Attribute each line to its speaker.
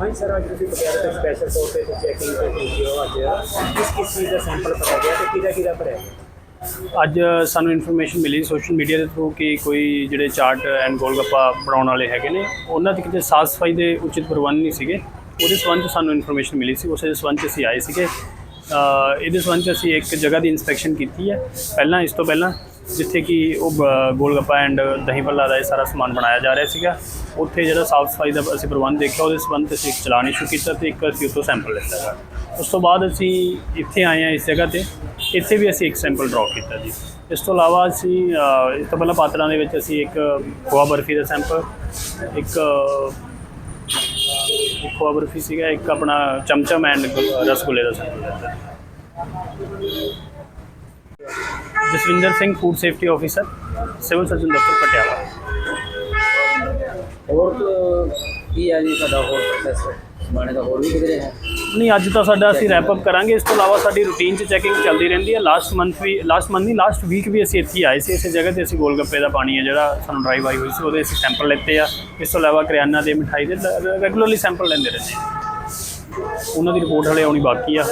Speaker 1: ਹਾਂਜੀ ਸਰ, ਅੱਜ ਤੁਸੀਂ ਪਟਿਆਲਾ ਤੋਂ ਸਪੈਸ਼ਲ ਤੌਰ ਤੇ ਚੈਕਿੰਗ ਤੇ ਪਹੁੰਚੇ ਹੋ ਅੱਜ। ਕਿਸ ਕਿਸ ਚੀਜ਼ ਦਾ ਸੈਂਪਲ ਭਰਿਆ ਗਿਆ ਤੇ ਕਿਹਦਾ ਕਿਹਦਾ ਭਰਿਆ ਗਿਆ?
Speaker 2: ਅੱਜ ਸਾਨੂੰ ਇਨਫੋਰਮੇਸ਼ਨ ਮਿਲੀ ਸੋਸ਼ਲ ਮੀਡੀਆ ਦੇ ਥਰੂ ਕਿ ਕੋਈ ਜਿਹੜੇ ਚਾਟ ਐਂਡ ਗੋਲਗੱਪਾ ਬਣਾਉਣ ਵਾਲੇ ਹੈਗੇ ਨੇ, ਉਹਨਾਂ ਦੀ ਕਿਤੇ ਸਾਫ਼ ਸਫ਼ਾਈ ਦੇ ਉਚਿਤ ਪ੍ਰਬੰਧ ਨਹੀਂ ਸੀਗੇ। ਉਹਦੇ ਸੰਬੰਧ 'ਚ ਸਾਨੂੰ ਇਨਫੋਰਮੇਸ਼ਨ ਮਿਲੀ ਸੀ। ਉਸੇ ਸੰਬੰਧ 'ਚ ਅਸੀਂ ਆਏ ਸੀਗੇ। ਇਹਦੇ ਸੰਬੰਧ 'ਚ ਅਸੀਂ ਇੱਕ ਜਗ੍ਹਾ ਦੀ ਇਨਸਪੈਕਸ਼ਨ ਕੀਤੀ ਹੈ। ਪਹਿਲਾਂ, ਇਸ ਤੋਂ ਪਹਿਲਾਂ ਜਿੱਥੇ ਕਿ ਉਹ ਗੋਲਗੱਪਾ ਐਂਡ ਦਹੀਂ ਭੱਲਾ ਦਾ ਇਹ ਸਾਰਾ ਸਮਾਨ ਬਣਾਇਆ ਜਾ ਰਿਹਾ ਸੀਗਾ। ਉੱਥੇ ਜਿਹੜਾ ਸਾਫ਼ ਸਫ਼ਾਈ ਦਾ ਅਸੀਂ ਪ੍ਰਬੰਧ ਦੇਖਿਆ, ਉਹਦੇ ਸੰਬੰਧ 'ਚ ਅਸੀਂ ਇੱਕ ਚਲਾਨ ਇਸ਼ੂ ਕੀਤਾ ਤੇ ਇੱਕ ਅਸੀਂ ਉੱਥੋਂ ਸੈਂਪਲ ਲਿੱਤਾ ਉਸ ਤੋਂ ਬਾਅਦ ਅਸੀਂ ਇੱਥੇ ਆਏ ਹਾਂ ਇਸ ਜਗ੍ਹਾ ਤੇ। ਇੱਥੇ ਵੀ ਅਸੀਂ ਇੱਕ ਸੈਂਪਲ ਡਰਾਅ ਕੀਤਾ ਜੀ। ਇਸ ਤੋਂ ਇਲਾਵਾ ਅਸੀਂ ਇਸ ਤੋਂ ਪਹਿਲਾਂ ਪਾਤਰਾਂ ਦੇ ਵਿੱਚ ਅਸੀਂ ਇੱਕ ਖੋਆ ਬਰਫੀ ਦਾ ਸੈਂਪਲ, ਇੱਕ ਖੋਆ ਬਰਫੀ ਸੀਗਾ, ਇੱਕ ਆਪਣਾ ਚਮਚਮ ਐਂਡ ਰਸਗੁੱਲੇ ਦਾ ਸੈਂਪਲ ਲਿੱਤਾ। Jaswinder Singh, food safety officer, civil surgeon ਦਫ਼ਤਰ ਪਟਿਆਲਾ।
Speaker 3: ਹੋਰ ਕੀ ਹੈ ਜੀ ਸਾਡਾ ਹੋਰ ਪ੍ਰੋਸੈਸ ਸਮਾਣੇ ਦਾ ਹੋਰ ਵੀ ਕਿਧਰੇ ਹੈ?
Speaker 2: ਨਹੀਂ ਅੱਜ ਤਾਂ ਸਾਡਾ ਅਸੀਂ ਰੈਪ ਅਪ ਕਰਾਂਗੇ। ਇਸ ਤੋਂ ਇਲਾਵਾ ਸਾਡੀ ਰੂਟੀਨ 'ਚ ਚੈਕਿੰਗ ਚੱਲਦੀ ਰਹਿੰਦੀ ਹੈ। ਲਾਸਟ ਮੰਥ ਵੀ ਲਾਸਟ ਮੰਥ ਨਹੀਂ ਲਾਸਟ ਵੀਕ ਵੀ ਅਸੀਂ ਇੱਥੇ ਆਏ ਸੀ। ਇਸੇ ਜਗ੍ਹਾ ਤੇ ਅਸੀਂ ਗੋਲਗੱਪੇ ਦਾ ਪਾਣੀ ਹੈ ਜਿਹੜਾ ਸਾਨੂੰ ਡਰਾਈਵ ਆਈ ਹੋਈ ਸੀ ਉਹਦੇ ਅਸੀਂ ਸੈਂਪਲ ਲੈਤੇ ਆ। ਇਸ ਤੋਂ ਇਲਾਵਾ ਕਰਿਆਨਾ ਦੇ ਮਿਠਾਈ ਦੇ ਰੈਗੂਲਰਲੀ ਸੈਂਪਲ ਲੈਂਦੇ ਰਹਿੰਦੇ। ਉਹਨਾਂ ਦੀ ਰਿਪੋਰਟ ਹਲੇ ਆਉਣੀ ਬਾਕੀ ਆ।